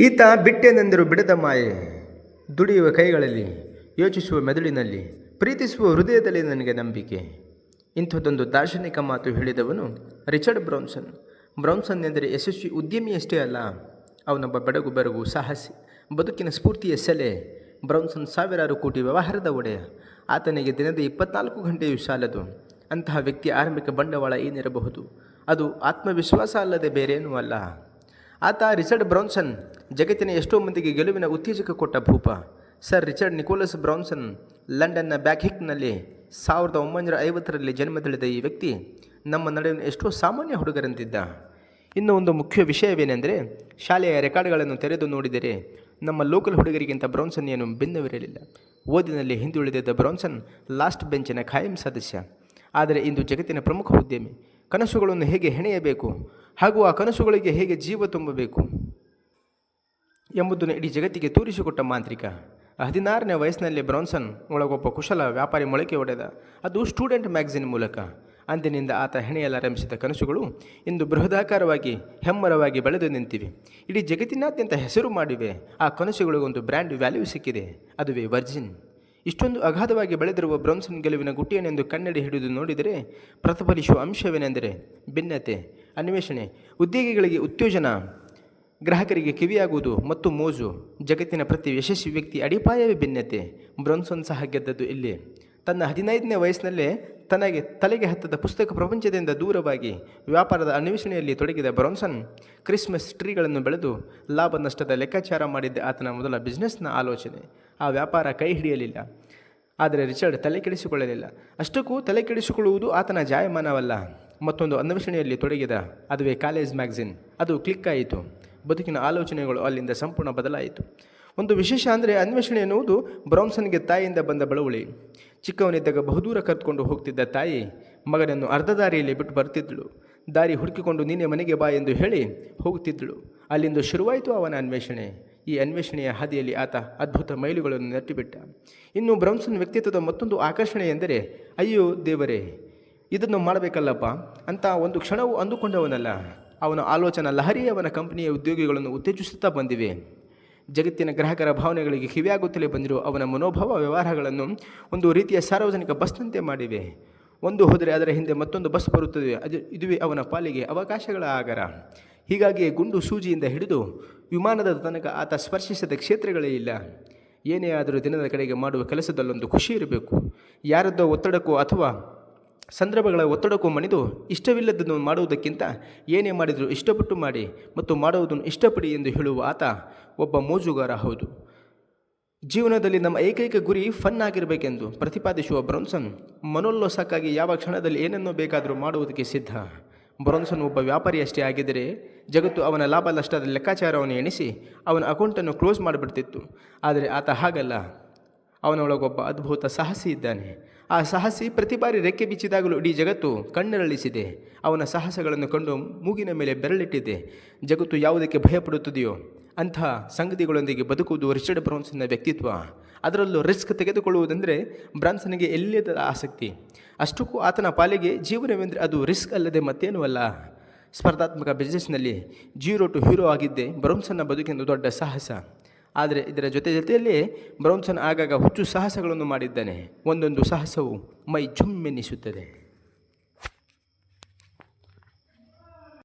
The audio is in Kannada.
ಈತ ಬಿಟ್ಟೆನೆಂದರು ಬಿಡದ ಮಾಯೆ. ದುಡಿಯುವ ಕೈಗಳಲ್ಲಿ, ಯೋಚಿಸುವ ಮೆದುಳಿನಲ್ಲಿ, ಪ್ರೀತಿಸುವ ಹೃದಯದಲ್ಲಿ ನನಗೆ ನಂಬಿಕೆ. ಇಂಥದ್ದೊಂದು ದಾರ್ಶನಿಕ ಮಾತು ಹೇಳಿದವನು ರಿಚರ್ಡ್ ಬ್ರೌನ್ಸನ್. ಬ್ರೌನ್ಸನ್ ಎಂದರೆ ಯಶಸ್ವಿ ಉದ್ಯಮಿಯಷ್ಟೇ ಅಲ್ಲ, ಅವನೊಬ್ಬ ಬೆಡಗು ಬೆರಗು ಸಾಹಸಿ, ಬದುಕಿನ ಸ್ಫೂರ್ತಿಯ ಸೆಲೆ. ಬ್ರೌನ್ಸನ್ ಸಾವಿರಾರು ಕೋಟಿ ವ್ಯವಹಾರದ ಒಡೆಯ. ಆತನಿಗೆ ದಿನದ ಇಪ್ಪತ್ನಾಲ್ಕು ಗಂಟೆಯೂ ಸಾಲದು. ಅಂತಹ ವ್ಯಕ್ತಿಯ ಆರಂಭಿಕ ಬಂಡವಾಳ ಏನಿರಬಹುದು? ಅದು ಆತ್ಮವಿಶ್ವಾಸ ಅಲ್ಲದೆ ಬೇರೇನೂ ಅಲ್ಲ. ಆತ ರಿಚರ್ಡ್ ಬ್ರೌನ್ಸನ್, ಜಗತ್ತಿನ ಎಷ್ಟೋ ಮಂದಿಗೆ ಗೆಲುವಿನ ಉತ್ತೇಜಕ ಕೊಟ್ಟ ಭೂಪ. ಸರ್ ರಿಚರ್ಡ್ ನಿಕೋಲಸ್ ಬ್ರೌನ್ಸನ್, ಲಂಡನ್ನ ಬ್ಯಾಕ್ಹಿಕ್ನಲ್ಲಿ ಸಾವಿರದ ಒಂಬೈನೂರ ಐವತ್ತರಲ್ಲಿ ಜನ್ಮ ತಳೆದ ಈ ವ್ಯಕ್ತಿ ನಮ್ಮ ನಡುವಿನ ಎಷ್ಟೋ ಸಾಮಾನ್ಯ ಹುಡುಗರಂತಿದ್ದ. ಇನ್ನು ಒಂದು ಮುಖ್ಯ ವಿಷಯವೇನೆಂದರೆ, ಶಾಲೆಯ ರೆಕಾರ್ಡ್ಗಳನ್ನು ತೆರೆದು ನೋಡಿದರೆ ನಮ್ಮ ಲೋಕಲ್ ಹುಡುಗರಿಗಿಂತ ಬ್ರೌನ್ಸನ್ ಏನು ಭಿನ್ನವಿರಲಿಲ್ಲ. ಓದಿನಲ್ಲಿ ಹಿಂದುಳಿದಿದ್ದ ಬ್ರೌನ್ಸನ್ ಲಾಸ್ಟ್ ಬೆಂಚಿನ ಖಾಯಂ ಸದಸ್ಯ. ಆದರೆ ಇಂದು ಜಗತ್ತಿನ ಪ್ರಮುಖ ಉದ್ಯಮಿ. ಕನಸುಗಳನ್ನು ಹೇಗೆ ಹೆಣೆಯಬೇಕು? ಹಾಗೂ ಆ ಕನಸುಗಳಿಗೆ ಹೇಗೆ ಜೀವ ತುಂಬಬೇಕು ಎಂಬುದನ್ನು ಇಡೀ ಜಗತ್ತಿಗೆ ತೋರಿಸಿಕೊಟ್ಟ ಮಾಂತ್ರಿಕ. ಹದಿನಾರನೇ ವಯಸ್ಸಿನಲ್ಲಿ ಬ್ರಾನ್ಸನ್ ಒಳಗೊಬ್ಬ ಕುಶಲ ವ್ಯಾಪಾರಿ ಮೊಳಕೆ ಒಡೆದ. ಅದು ಸ್ಟೂಡೆಂಟ್ ಮ್ಯಾಗ್ಝಿನ್ ಮೂಲಕ. ಅಂದಿನಿಂದ ಆತ ಹೆಣೆಯಲಾರಂಭಿಸಿದ ಕನಸುಗಳು ಇಂದು ಬೃಹದಾಕಾರವಾಗಿ, ಹೆಮ್ಮರವಾಗಿ ಬೆಳೆದು ನಿಂತಿವೆ. ಇಡೀ ಜಗತ್ತಿನಾದ್ಯಂತ ಹೆಸರು ಮಾಡಿವೆ. ಆ ಕನಸುಗಳಿಗೊಂದು ಬ್ರ್ಯಾಂಡ್ ವ್ಯಾಲ್ಯೂ ಸಿಕ್ಕಿದೆ. ಅದುವೇ ವರ್ಜಿನ್. ಇಷ್ಟೊಂದು ಅಗಾಧವಾಗಿ ಬೆಳೆದಿರುವ ಬ್ರೌನ್ಸನ್ ಗೆಲುವಿನ ಗುಟ್ಟಿಯನ್ನೆಂದು ಕನ್ನಡಿ ಹಿಡಿದು ನೋಡಿದರೆ ಪ್ರತಿಫಲಿಸುವ ಅಂಶವೇನೆಂದರೆ ಭಿನ್ನತೆ. ಅನ್ವೇಷಣೆ. ಉದ್ಯೋಗಿಗಳಿಗೆ ಉತ್ತೇಜನ. ಗ್ರಾಹಕರಿಗೆ ಕಿವಿಯಾಗುವುದು ಮತ್ತು ಮೋಜು. ಜಗತ್ತಿನ ಪ್ರತಿ ಯಶಸ್ವಿ ವ್ಯಕ್ತಿ ಅಡಿಪಾಯವೇ ಭಿನ್ನತೆ. ಬ್ರೌನ್ಸನ್ ಸಹ ಗೆದ್ದದ್ದು ಇಲ್ಲಿ. ತನ್ನ ಹದಿನೈದನೇ ವಯಸ್ಸಿನಲ್ಲೇ ತನಗೆ ತಲೆಗೆ ಹತ್ತದ ಪುಸ್ತಕ ಪ್ರಪಂಚದಿಂದ ದೂರವಾಗಿ ವ್ಯಾಪಾರದ ಅನ್ವೇಷಣೆಯಲ್ಲಿ ತೊಡಗಿದ ಬ್ರೌನ್ಸನ್ ಕ್ರಿಸ್ಮಸ್ ಟ್ರೀಗಳನ್ನು ಬೆಳೆದು ಲಾಭ ನಷ್ಟದ ಲೆಕ್ಕಾಚಾರ ಮಾಡಿದ್ದ ಆತನ ಮೊದಲ ಬಿಸ್ನೆಸ್ನ ಆಲೋಚನೆ. ಆ ವ್ಯಾಪಾರ ಕೈ ಹಿಡಿಯಲಿಲ್ಲ. ಆದರೆ ರಿಚರ್ಡ್ ತಲೆ ಕೆಡಿಸಿಕೊಳ್ಳಲಿಲ್ಲ. ಅಷ್ಟಕ್ಕೂ ತಲೆ ಕೆಡಿಸಿಕೊಳ್ಳುವುದು ಆತನ ಜಾಯಮಾನವಲ್ಲ. ಮತ್ತೊಂದು ಅನ್ವೇಷಣೆಯಲ್ಲಿ ತೊಡಗಿದ ಅದುವೇ ಕಾಲೇಜ್ ಮ್ಯಾಗಝಿನ್. ಅದು ಕ್ಲಿಕ್ ಆಯಿತು. ಬದುಕಿನ ಆಲೋಚನೆಗಳು ಅಲ್ಲಿಂದ ಸಂಪೂರ್ಣ ಬದಲಾಯಿತು. ಒಂದು ವಿಶೇಷ ಅಂದರೆ ಅನ್ವೇಷಣೆ ಎನ್ನುವುದು ಬ್ರೌನ್ಸನ್ಗೆ ತಾಯಿಯಿಂದ ಬಂದ ಬಳವಳಿ. ಚಿಕ್ಕವನಿದ್ದಾಗ ಬಹುದೂರ ಕರೆದುಕೊಂಡು ಹೋಗ್ತಿದ್ದ ತಾಯಿ ಮಗನನ್ನು ಅರ್ಧ ದಾರಿಯಲ್ಲಿ ಬಿಟ್ಟು ಬರ್ತಿದ್ದಳು. ದಾರಿ ಹುಡುಕಿಕೊಂಡು, ನೀನೆ ಮನೆಗೆ ಬಾ ಎಂದು ಹೇಳಿ ಹೋಗುತ್ತಿದ್ದಳು. ಅಲ್ಲಿಂದ ಶುರುವಾಯಿತು ಅವನ ಅನ್ವೇಷಣೆ. ಈ ಅನ್ವೇಷಣೆಯ ಹಾದಿಯಲ್ಲಿ ಆತ ಅದ್ಭುತ ಮೈಲುಗಳನ್ನು ನೆಟ್ಟಿಬಿಟ್ಟ. ಇನ್ನು ಬ್ರೌನ್ಸನ್ ವ್ಯಕ್ತಿತ್ವದ ಮತ್ತೊಂದು ಆಕರ್ಷಣೆ ಎಂದರೆ, ಅಯ್ಯೋ ದೇವರೇ, ಇದನ್ನು ಮಾಡಬೇಕಲ್ಲಪ್ಪ, ಅಂತ ಒಂದು ಕ್ಷಣವು ಅಂದುಕೊಂಡವನಲ್ಲ. ಅವನ ಆಲೋಚನಾ ಲಹರಿ ಅವನ ಕಂಪನಿಯ ಉದ್ಯೋಗಿಗಳನ್ನು ಉತ್ತೇಜಿಸುತ್ತಾ ಬಂದಿವೆ. ಜಗತ್ತಿನ ಗ್ರಾಹಕರ ಭಾವನೆಗಳಿಗೆ ಕಿವಿಯಾಗುತ್ತಲೇ ಬಂದಿರುವ ಅವನ ಮನೋಭಾವ ವ್ಯವಹಾರಗಳನ್ನು ಒಂದು ರೀತಿಯ ಸಾರ್ವಜನಿಕ ಬಸ್ನಂತೆ ಮಾಡಿವೆ. ಒಂದು ಹೋದರೆ ಅದರ ಹಿಂದೆ ಮತ್ತೊಂದು ಬಸ್ ಬರುತ್ತದೆ. ಅದು ಇದುವೇ ಅವನ ಪಾಲಿಗೆ ಅವಕಾಶಗಳ ಆಗರ. ಹೀಗಾಗಿ ಗುಂಡು ಸೂಜಿಯಿಂದ ಹಿಡಿದು ವಿಮಾನದ ತನಕ ಆತ ಸ್ಪರ್ಶಿಸದ ಕ್ಷೇತ್ರಗಳೇ ಇಲ್ಲ. ಏನೇ ಆದರೂ ದಿನದ ಕಡೆಗೆ ಮಾಡುವ ಕೆಲಸದಲ್ಲೊಂದು ಖುಷಿ ಇರಬೇಕು. ಯಾರದ್ದೋ ಒತ್ತಡಕ್ಕೂ ಅಥವಾ ಸಂದರ್ಭಗಳ ಒತ್ತಡಕ್ಕೂ ಮಣಿದು ಇಷ್ಟವಿಲ್ಲದನ್ನು ಮಾಡುವುದಕ್ಕಿಂತ ಏನೇ ಮಾಡಿದರೂ ಇಷ್ಟಪಟ್ಟು ಮಾಡಿ ಮತ್ತು ಮಾಡುವುದನ್ನು ಇಷ್ಟಪಡಿ ಎಂದು ಹೇಳುವ ಆತ ಒಬ್ಬ ಮೋಜುಗಾರ ಹೌದು. ಜೀವನದಲ್ಲಿ ನಮ್ಮ ಏಕೈಕ ಗುರಿ ಫನ್ ಆಗಿರಬೇಕೆಂದು ಪ್ರತಿಪಾದಿಸುವ ಬ್ರೌನ್ಸನ್ ಮನೋಲ್ಲೋಸಕ್ಕಾಗಿ ಯಾವ ಕ್ಷಣದಲ್ಲಿ ಏನನ್ನೋ ಬೇಕಾದರೂ ಮಾಡುವುದಕ್ಕೆ ಸಿದ್ಧ. ಬ್ರೌನ್ಸನ್ ಒಬ್ಬ ವ್ಯಾಪಾರಿಯಷ್ಟೇ ಆಗಿದ್ದರೆ ಜಗತ್ತು ಅವನ ಲಾಭ ನಷ್ಟದ ಲೆಕ್ಕಾಚಾರವನ್ನು ಎಣಿಸಿ ಅವನ ಅಕೌಂಟನ್ನು ಕ್ಲೋಸ್ ಮಾಡಿಬಿಡ್ತಿತ್ತು. ಆದರೆ ಆತ ಹಾಗಲ್ಲ. ಅವನೊಳಗೊಬ್ಬ ಅದ್ಭುತ ಸಾಹಸಿ ಇದ್ದಾನೆ. ಆ ಸಾಹಸಿ ಪ್ರತಿ ಬಾರಿ ರೆಕ್ಕೆ ಬಿಚ್ಚಿದಾಗಲೂ ಇಡೀ ಜಗತ್ತು ಕಣ್ಣರಳಿಸಿದೆ. ಅವನ ಸಾಹಸಗಳನ್ನು ಕಂಡು ಮೂಗಿನ ಮೇಲೆ ಬೆರಳಿಟ್ಟಿದೆ. ಜಗತ್ತು ಯಾವುದಕ್ಕೆ ಭಯಪಡುತ್ತದೆಯೋ ಅಂಥ ಸಂಗತಿಗಳೊಂದಿಗೆ ಬದುಕುವುದು ರಿಚರ್ಡ್ ಬ್ರೌನ್ಸನ್ನ ವ್ಯಕ್ತಿತ್ವ. ಅದರಲ್ಲೂ ರಿಸ್ಕ್ ತೆಗೆದುಕೊಳ್ಳುವುದೆಂದರೆ ಬ್ರಾನ್ಸನಿಗೆ ಎಲ್ಲಿಯದ ಆಸಕ್ತಿ? ಅಷ್ಟಕ್ಕೂ ಆತನ ಪಾಲಿಗೆ ಜೀವನವೆಂದರೆ ಅದು ರಿಸ್ಕ್ ಅಲ್ಲದೆ ಮತ್ತೇನೂ ಅಲ್ಲ. ಸ್ಪರ್ಧಾತ್ಮಕ ಬಿಸ್ನೆಸ್ನಲ್ಲಿ ಜೀರೋ ಟು ಹೀರೋ ಆಗಿದ್ದೆ ಬ್ರೌನ್ಸನ್ನ ಬದುಕಿನ ದೊಡ್ಡ ಸಾಹಸ. ಆದರೆ ಇದರ ಜೊತೆ ಜೊತೆಯಲ್ಲಿ ಬ್ರೌನ್ಸನ್ ಆಗಾಗ ಹುಚ್ಚು ಸಾಹಸಗಳನ್ನು ಮಾಡಿದ್ದಾನೆ. ಒಂದೊಂದು ಸಾಹಸವು ಮೈ ಜುಮ್ಮೆನ್ನಿಸುತ್ತದೆ